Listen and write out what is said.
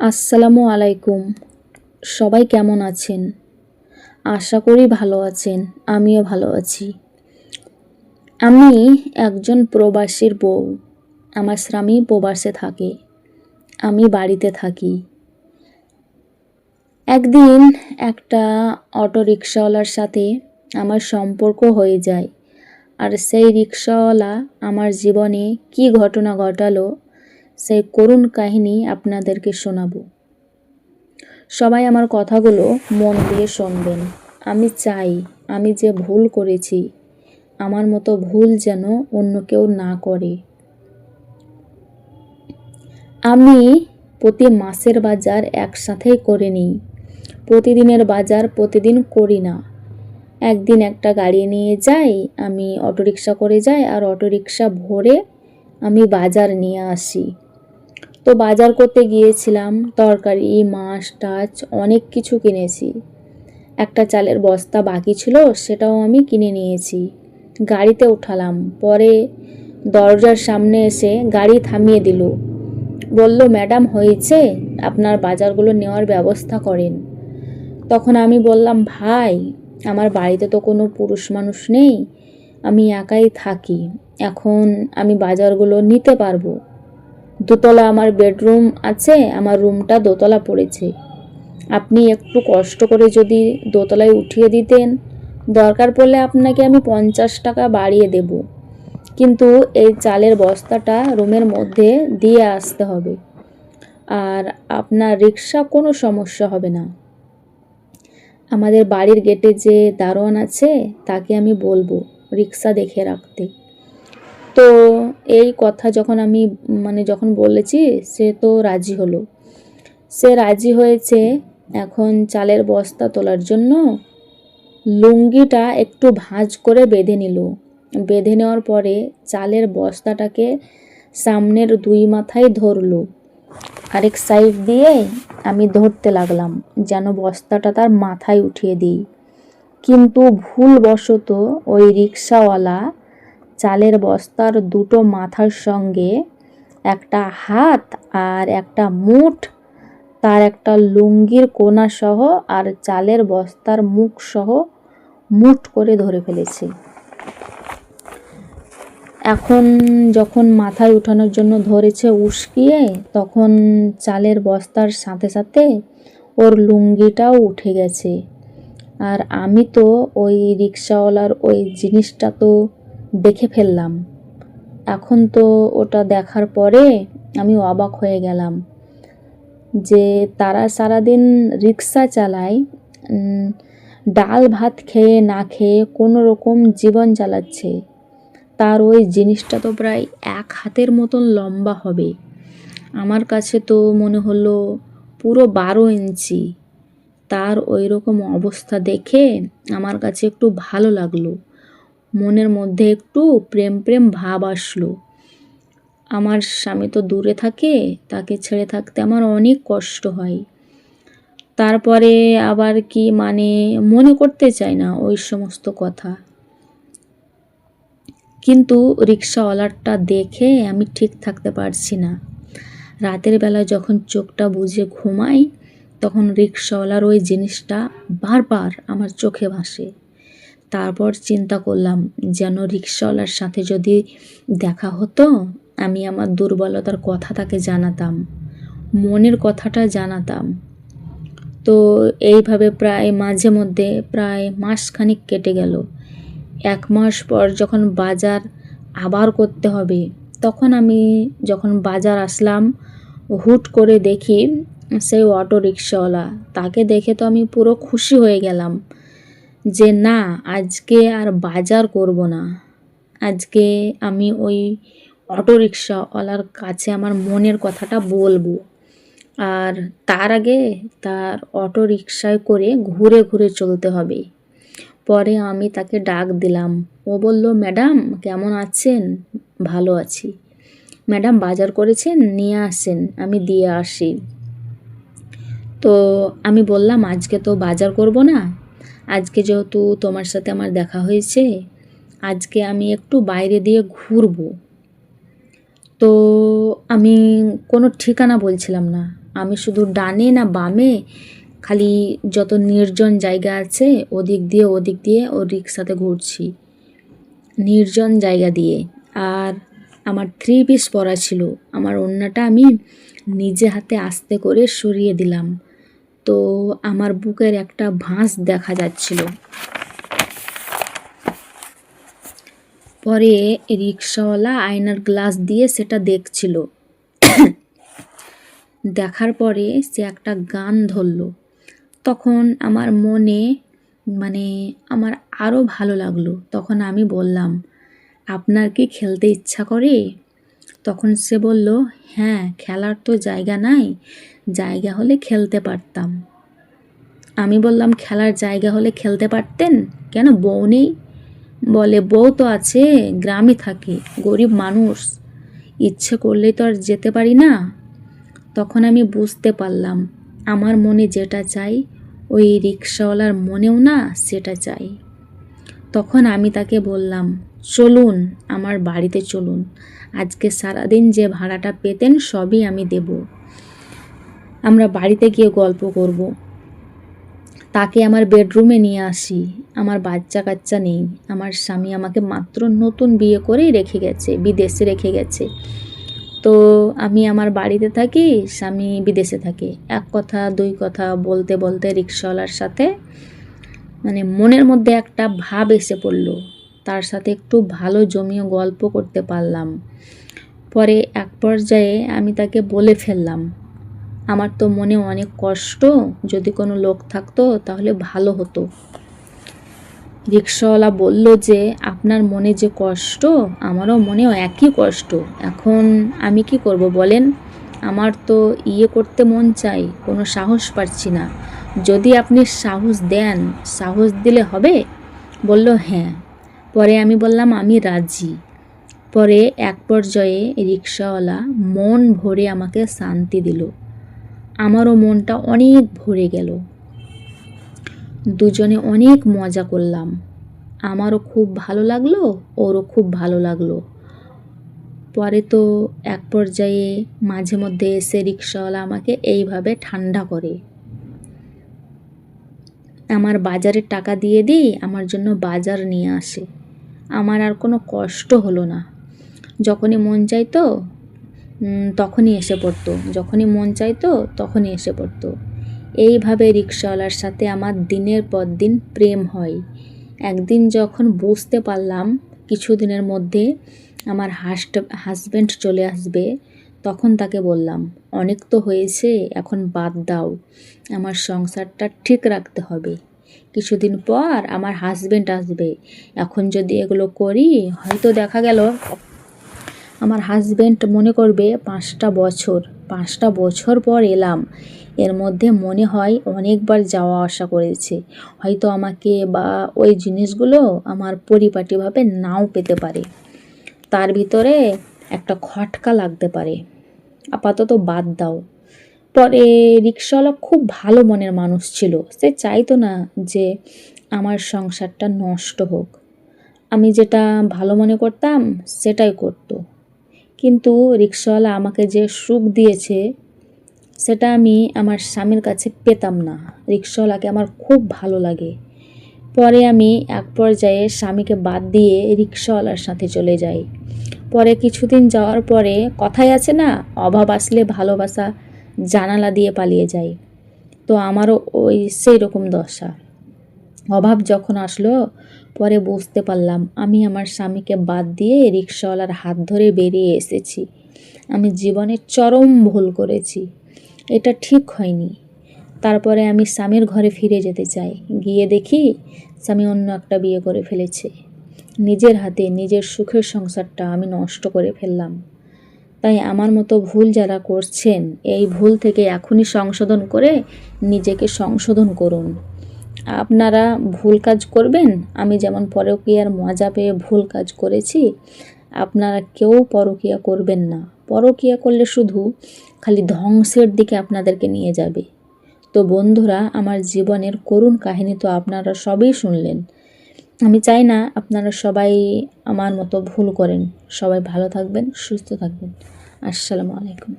আসসালামু আলাইকুম। সবাই কেমন আছেন? আশা করি ভালো আছেন, আমিও ভালো আছি। আমি একজন প্রবাসীর বউ। আমার স্বামী প্রবাসে থাকে। আমি বাড়িতে থাকি। একদিন একটা অটো রিক্সাওয়ালার সাথে আমার সম্পর্ক হয়ে যায়। আর সেই রিক্সাওয়ালা আমার জীবনে কি ঘটনা ঘটালো সেই করুণ কাহিনী আপনাদেরকে শোনাবো। সবাই আমার কথাগুলো মন দিয়ে শুনবেন। আমি চাই, আমি যে ভুল করেছি, আমার মতো ভুল যেন অন্য কেউ না করে। আমি প্রতি মাসের বাজার একসাথেই করে নিই। প্রতিদিনের বাজার প্রতিদিন করি না। একদিন একটা গাড়ি নিয়ে যাই, আমি অটোরিকশা করে যাই, আর অটোরিকশা ভরে আমি বাজার নিয়ে আসি। তো বাজার করতে গিয়েছিলাম, তরকারি, মাছ টাছ অনেক কিছু কিনেছি। একটা চালের বস্তা বাকি ছিল, সেটাও আমি কিনে নিয়েছি। গাড়িতে উঠালাম, পরে দরজার সামনে এসে গাড়ি থামিয়ে দিল। বলল, ম্যাডাম, হয়েছে, আপনার বাজারগুলো নেওয়ার ব্যবস্থা করেন। তখন আমি বললাম, ভাই, আমার বাড়িতে তো কোনো পুরুষ মানুষ নেই, আমি একাই থাকি, এখন আমি বাজারগুলো নিতে পারব। দোতলা আমার বেডরুম আছে, আমার রুমটা দোতলা পড়েছে। আপনি একটু কষ্ট করে যদি দোতলায় উঠিয়ে দিতেন, দরকার পড়লে আপনাকে আমি পঞ্চাশ টাকা বাড়িয়ে দেব। কিন্তু এই চালের বস্তাটা রুমের মধ্যে দিয়ে আসতে হবে। আর আপনার রিক্সা কোনো সমস্যা হবে না। আমাদের বাড়ির গেটে যে দারোয়ান আছে, তাকে আমি বলব রিক্সা দেখে রাখতে। তো এই কথা যখন আমি মানে যখন বলেছি, সে তো রাজি হলো। সে রাজি হয়েছে এখন চালের বস্তা তোলার জন্য। লুঙ্গিটা একটু ভাঁজ করে বেঁধে নিল। বেঁধে নেওয়ার পরে চালের বস্তাটাকে সামনের দুই মাথায় ধরলো। আরেক সাইড দিয়ে আমি ধরতে লাগলাম, যেন বস্তাটা তার মাথায় উঠিয়ে দিই। কিন্তু ভুলবশত ওই রিক্সাওয়ালা চালের বস্তার দুটো মাথার সঙ্গে একটা হাত আর একটা মুঠ, তার একটা লুঙ্গির কোনা সহ আর চালের বস্তার মুখ সহ মুঠ করে ধরে ফেলেছে। এখন যখন মাথায় উঠানোর জন্য ধরেছে উস্কিয়ে, তখন চালের বস্তার সাথে সাথে ওর লুঙ্গিটাও উঠে গেছে। আর আমি তো ওই রিক্সাওয়ালার ওই জিনিসটা তো দেখে ফেললাম। এখন তো ওটা দেখার পরে আমি অবাক হয়ে গেলাম যে তারা সারাদিন রিক্সা চালায় ডাল ভাত খেয়ে না খেয়ে কোনো রকম জীবন চালাচ্ছে। তার ওই জিনিসটা তো প্রায় এক হাতের মতন লম্বা হবে। আমার কাছে তো মনে হলো পুরো বারো ইঞ্চি। তার ওই রকম অবস্থা দেখে আমার কাছে একটু ভালো লাগল। মনের মধ্যে একটু প্রেম প্রেম ভাব আসলো। আমার স্বামী তো দূরে থাকে, তাকে ছেড়ে থাকতে আমার অনেক কষ্ট হয়। তারপরে আবার কি মানে মনে করতে চাই না ওই সমস্ত কথা। কিন্তু রিক্সাওয়ালারটা দেখে আমি ঠিক থাকতে পারছি না। রাতের বেলা যখন চোখটা বুঝে ঘুমাই, তখন রিক্সাওয়ালার ওই জিনিসটা বারবার আমার চোখে ভাসে। তারপর চিন্তা করলাম, যেন রিক্সাওয়ালার সাথে যদি দেখা হতো, আমি আমার দুর্বলতার কথা তাকে জানাতাম, মনের কথাটা জানাতাম। তো এইভাবে প্রায় মাঝে মধ্যে প্রায় মাসখানিক কেটে গেল। এক মাস পর যখন বাজার আবার করতে হবে, তখন আমি যখন বাজার আসলাম, হুট করে দেখি সেই অটো রিক্সাওয়ালা তাকে দেখে তো আমি পুরো খুশি হয়ে গেলাম। যে না, আজকে আর বাজার করব না। আজকে আমি ওই অটো রিক্সাওয়ালার কাছে আমার মনের কথাটা বলব। আর তার আগে তার অটো রিক্সায় করে ঘুরে ঘুরে চলতে হবে। পরে আমি তাকে ডাক দিলাম। ও বলল, ম্যাডাম, কেমন আছেন? ভালো আছি। ম্যাডাম, বাজার করেছেন? নিয়ে আসেন, আমি দিয়ে আসি। তো আমি বললাম, আজকে তো বাজার করব না। আজকে যেহেতু তোমার সাথে আমার দেখা হয়েছে, আজকে আমি একটু বাইরে দিয়ে ঘুরবো। তো আমি কোনো ঠিকানা বলছিলাম না। আমি শুধু ডানে না বামে, খালি যত নির্জন জায়গা আছে, ওদিক দিয়ে ওদিক দিয়ে ও রিক্সাতে ঘুরছি। নির্জন জায়গা দিয়ে। আর আমার থ্রি পিস পরা ছিল। আমার ওড়নাটা আমি নিজে হাতে আস্তে করে সরিয়ে দিলাম। তো আমার বুকের একটা ভাঁজ দেখা যাচ্ছিল। পরে রিক্সাওয়ালা আয়নার গ্লাস দিয়ে সেটা দেখছিল। দেখার পরে সে একটা গান ধরলো। তখন আমার মনে মানে আমার আরও ভালো লাগল। তখন আমি বললাম, আপনার কি খেলতে ইচ্ছা করে? তখন সে বলল হ্যাঁ খেলার তো জায়গা নাই। জায়গা হলে খেলতে পারতাম। আমি বললাম, খেলার জায়গা হলে খেলতে পারতেন? কেন? বউ নেই? বলে, বউ তো আছে গ্রামে থাকে, গরিব মানুষ, ইচ্ছে করলেই তো আর যেতে পারি না। তখন আমি বুঝতে পারলাম, আমার মনে যেটা চাই, ওই রিক্সাওয়ালার মনেও না সেটা চাই। তখন আমি তাকে বললাম, চলুন, আমার বাড়িতে চলুন। আজকে সারাদিন যে ভাড়াটা পেতেন সবই আমি দেব। আমরা বাড়িতে গিয়ে গল্প করব। তাকে আমার বেডরুমে নিয়ে আসি। আমার বাচ্চা কাচ্চা নেই। আমার স্বামী আমাকে মাত্র নতুন বিয়ে করেই রেখে গেছে, বিদেশে রেখে গেছে। তো আমি আমার বাড়িতে থাকি, স্বামী বিদেশে থাকে। এক কথা, দুই কথা, বলতে বলতে রিক্সাওয়ালার সাথে মানে মনের মধ্যে একটা ভাব এসে পড়ল। তার সাথে একটু ভালো জমিয়ে গল্প করতে পারলাম। পরে এক পর্যায়ে আমি তাকে বলে ফেললাম আমার তো মনে অনেক কষ্ট। যদি কোনো লোক থাকতো, তাহলে ভালো হতো। রিক্সাওয়ালা বলল যে, আপনার মনে যে কষ্ট, আমারও মনেও একই কষ্ট। এখন আমি কি করব বলেন? আমার তো ইয়ে করতে মন চাই, কোনো সাহস পাচ্ছি না। যদি আপনি সাহস দেন, সাহস দিলে হবে? বলল হ্যাঁ। পরে আমি বললাম, আমি রাজি। পরে এক পর্যায়ে রিক্সাওয়ালা মন ভরে আমাকে শান্তি দিল। আমারও মনটা অনেক ভরে গেল। দুজনে অনেক মজা করলাম। আমারও খুব ভালো লাগল, ওরও খুব ভালো লাগল। পরে তো এক পর্যায়ে মাঝে মধ্যে এসে রিক্সাওয়ালা আমাকে এইভাবে ঠান্ডা করে। আমার বাজারের টাকা দিয়ে দিই, আমার জন্য বাজার নিয়ে আসে। আমার আর কোনো কষ্ট হলো না। যখনই মন চাইতো তখনই এসে পড়তো। যখনই মন চাইতো, তখনই এসে পড়তো। এইভাবে রিক্সাওয়ালার সাথে আমার দিনের পর দিন প্রেম হয়। একদিন যখন বুঝতে পারলাম কিছুদিনের মধ্যে আমার হাস্ট হাজব্যান্ড চলে আসবে, তখন তাকে বললাম, অনেক তো হয়েছে, এখন বাদ দাও। আমার সংসারটা ঠিক রাখতে হবে। কিছুদিন পর আমার হাজব্যান্ড আসবে। এখন যদি এগুলো করি, হয়তো দেখা গেল আমার হাজব্যান্ড মনে করবে পাঁচটা বছর পাঁচটা বছর পর এলাম। এর মধ্যে মনে হয় অনেকবার যাওয়া আসা করেছে। হয়তো আমাকে বা ওই জিনিসগুলো আমার পরিপাটিভাবে নাও পেতে পারে। তার ভিতরে একটা খটকা লাগতে পারে। আপাতত বাদ দাও। পরে রিক্সাওয়ালা খুব ভালো মনের মানুষ ছিল। সে চাইতো না যে আমার সংসারটা নষ্ট হোক। আমি যেটা ভালো মনে করতাম সেটাই করতো। কিন্তু রিক্সাওয়ালা আমাকে যে সুখ দিয়েছে, সেটা আমি আমার স্বামীর কাছে পেতাম না। রিক্সাওয়ালাকে আমার খুব ভালো লাগে। পরে আমি এক পর্যায়ে স্বামীকে বাদ দিয়ে রিক্সাওয়ালার সাথে চলে যাই। পরে কিছুদিন যাওয়ার পরে কথাই আছে না, অভাব আসলে ভালোবাসা জানালা দিয়ে পালিয়ে যায়। তো আমারও ওই সেই রকম দশা। অভাব যখন আসলো, পরে বুঝতে পারলাম আমি আমার স্বামীকে বাদ দিয়ে রিক্সাওয়ালার হাত ধরে বেরিয়ে এসেছি। আমি জীবনে চরম ভুল করেছি। এটা ঠিক হয়নি। তারপরে আমি স্বামীর ঘরে ফিরে যেতে চাই। গিয়ে দেখি স্বামী অন্য একটা বিয়ে করে ফেলেছে। নিজের হাতে নিজের সুখের সংসারটা আমি নষ্ট করে ফেললাম। তাই আমার মতো ভুল যারা করছেন, এই ভুল থেকে এখনই সংশোধন করে নিজেকে সংশোধন করুন। আপনারা ভুল কাজ করবেন? আমি যেমন পরকীয়ার মজা পেয়ে ভুল কাজ করেছি, আপনারা কেউ পরকীয়া করবেন না। পরকীয়া করলে শুধু খালি ধ্বংসের দিকে আপনাদেরকে নিয়ে যাবে। তো বন্ধুরা, আমার জীবনের করুণ কাহিনী তো আপনারা সবই শুনলেন। আমি চাই না আপনারা সবাই আমার মতো ভুল করেন। সবাই ভালো থাকবেন, সুস্থ থাকবেন। আসসালামু আলাইকুম।